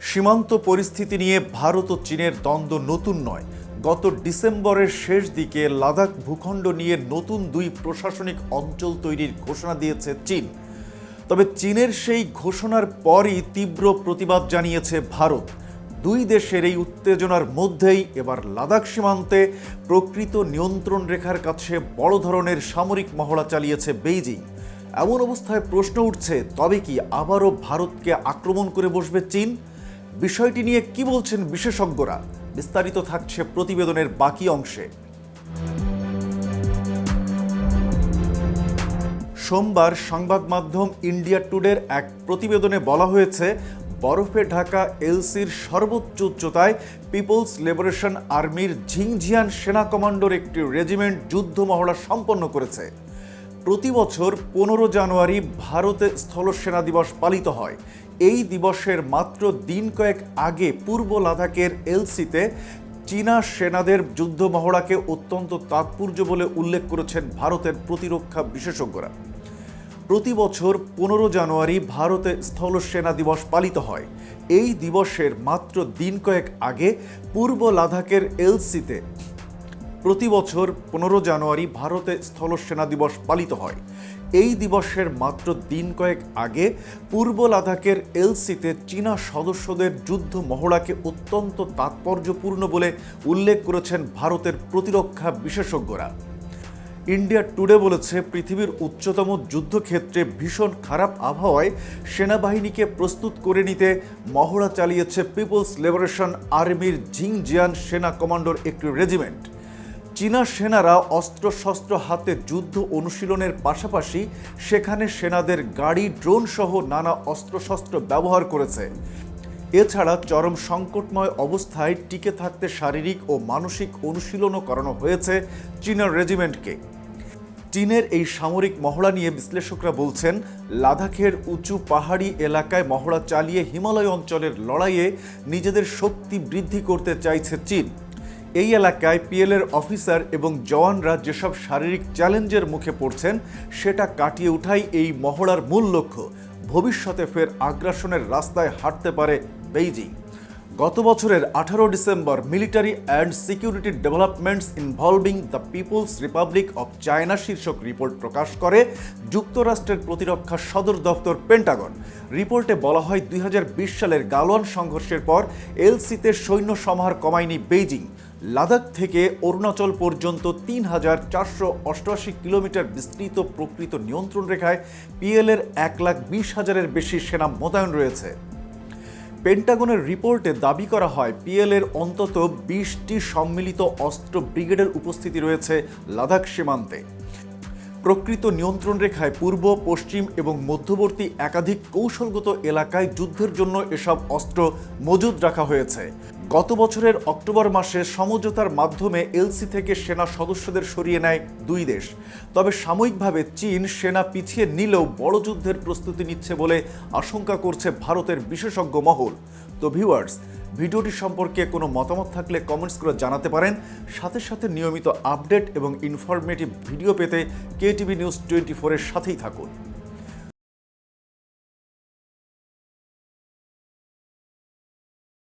সীমান্ত পরিস্থিতি নিয়ে ভারত ও চীনের দ্বন্দ্ব নতুন নয়। গত ডিসেম্বরের শেষ দিকে লাদাখ ভূখণ্ড নিয়ে নতুন দুই প্রশাসনিক অঞ্চল তৈরির ঘোষণা দিয়েছে চীন। তবে চীনের সেই ঘোষণার পরই তীব্র প্রতিবাদ জানিয়েছে ভারত। দুই দেশের এই উত্তেজনার মধ্যেই এবার লাদাখ সীমান্তে প্রকৃত নিয়ন্ত্রণ রেখার কাছে বড় ধরনের সামরিক মহড়া চালিয়েছে বেইজিং। এমন অবস্থায় প্রশ্ন উঠছে, তবে কি আবারও ভারতকে আক্রমণ করে বসবে চীন? বিষয়টি নিয়ে কি বলছেন বিশেষজ্ঞরা? বিস্তারিত থাকছে প্রতিবেদনের বাকি অংশে। সোমবার সংবাদ মাধ্যম ইন্ডিয়া টুডের এক প্রতিবেদনে বলা হয়েছে, বরফে ঢাকা এলসির সর্বোচ্চ উচ্চতায় পিপলস লিবারেশন আর্মির ঝিংঝিয়ান সেনা কমান্ডোর একটি রেজিমেন্ট যুদ্ধ মহড়া সম্পন্ন করেছে। প্রতি বছর পনেরো জানুয়ারি ভারতে স্থল সেনা দিবস পালিত হয়। এই দিবসের মাত্র দিন কয়েক আগে পূর্ব লাদাখের এলসিতে চীনা সেনাদের যুদ্ধ মহড়াকে অত্যন্ত তাৎপর্য বলে উল্লেখ করেছেন ভারতের প্রতিরক্ষা বিশেষজ্ঞরা। প্রতি বছর পনেরো জানুয়ারি ভারতে স্থল সেনা দিবস পালিত হয়। এই দিবসের মাত্র দিন কয়েক আগে পূর্ব লাদাখের এলসিতে প্রতি বছর পনেরো জানুয়ারি ভারতে স্থল সেনা দিবস পালিত হয়। এই দিবসের মাত্র দিন কয়েক আগে পূর্ব লাদাখের এলসিতে চীনা সদস্যদের যুদ্ধ মহড়াকে অত্যন্ত তাৎপর্যপূর্ণ বলে উল্লেখ করেছেন ভারতের প্রতিরক্ষা বিশেষজ্ঞরা। ইন্ডিয়া টুডে বলেছে, পৃথিবীর উচ্চতম যুদ্ধক্ষেত্রে ভীষণ খারাপ আবহাওয়ায় সেনাবাহিনীকে প্রস্তুত করে নিতে মহড়া চালিয়েছে পিপলস লিবারেশন আর্মির ঝিংজিয়ান সেনা কমান্ডোর একটি রেজিমেন্ট। চীনা সেনারা অস্ত্রশস্ত্র হাতে যুদ্ধ অনুশীলনের পাশাপাশি সেখানে সেনাদের গাড়ি, ড্রোন সহ নানা অস্ত্রশস্ত্র ব্যবহার করেছে। এছাড়া চরম সংকটময় অবস্থায় টিকে থাকতে শারীরিক ও মানসিক অনুশীলনও করানো হয়েছে চীনের রেজিমেন্টকে। চীনের এই সামরিক মহড়া নিয়ে বিশ্লেষকরা বলছেন, লাদাখের উঁচু পাহাড়ি এলাকায় মহড়া চালিয়ে হিমালয় অঞ্চলের লড়াইয়ে নিজেদের শক্তি বৃদ্ধি করতে চাইছে চীন। এই এলাকায় পিএলের অফিসার এবং জওয়ানরা যেসব শারীরিক চ্যালেঞ্জের মুখে পড়ছেন, সেটা কাটিয়ে উঠাই এই মহড়ার মূল লক্ষ্য। ভবিষ্যতে ফের আগ্রাসনের রাস্তায় হাঁটতে পারে বেইজিং। গত বছরের আঠারো December military and security developments involving the people's republic of China শীর্ষক রিপোর্ট প্রকাশ করে যুক্তরাষ্ট্রের প্রতিরক্ষা সদর দপ্তর পেন্টাগন। রিপোর্টে বলা হয়, দুই হাজার বিশ সালের গালোয়ান সংঘর্ষের পর এলসিতে সৈন্য সমাহার কমায়নি বেইজিং। লাদাখ থেকে অরুণাচল পর্যন্ত তিন হাজার চারশো অষ্টআশি কিলোমিটার বিস্তৃত প্রকৃত নিয়ন্ত্রণ রেখায় পিএলের এক লাখ বিশ হাজারের বেশি সেনা মোতায়েন রয়েছে। পেন্টাগনের রিপোর্টে দাবি করা হয় পিএলের অন্তত বিশটি সম্মিলিত অস্ত্র ব্রিগেডের উপস্থিতি রয়েছে লাদাখ সীমান্তে। প্রকৃত নিয়ন্ত্রণ রেখায় পূর্ব, পশ্চিম এবং মধ্যবর্তী একাধিক কৌশলগত এলাকায় যুদ্ধের জন্য এসব অস্ত্র মজুদ রাখা হয়েছে। গত বছরের অক্টোবর মাসে সমঝোতার মাধ্যমে এলসি থেকে সেনা সদস্যদের সরিয়ে নেয় দুই দেশ। তবে সাময়িকভাবে চীন সেনা পিছিয়ে নিলেও বড় যুদ্ধের প্রস্তুতি নিচ্ছে বলে আশঙ্কা করছে ভারতের বিশেষজ্ঞ মহল। তো ভিউয়ার্স, ভিডিওটি সম্পর্কে কোনো মতামত থাকলে কমেন্টস করে জানাতে পারেন। সাথে সাথে নিয়মিত আপডেট এবং ইনফরমেটিভ ভিডিও পেতে কেটিভি নিউজ টোয়েন্টি ফোরের সাথেই থাকুন।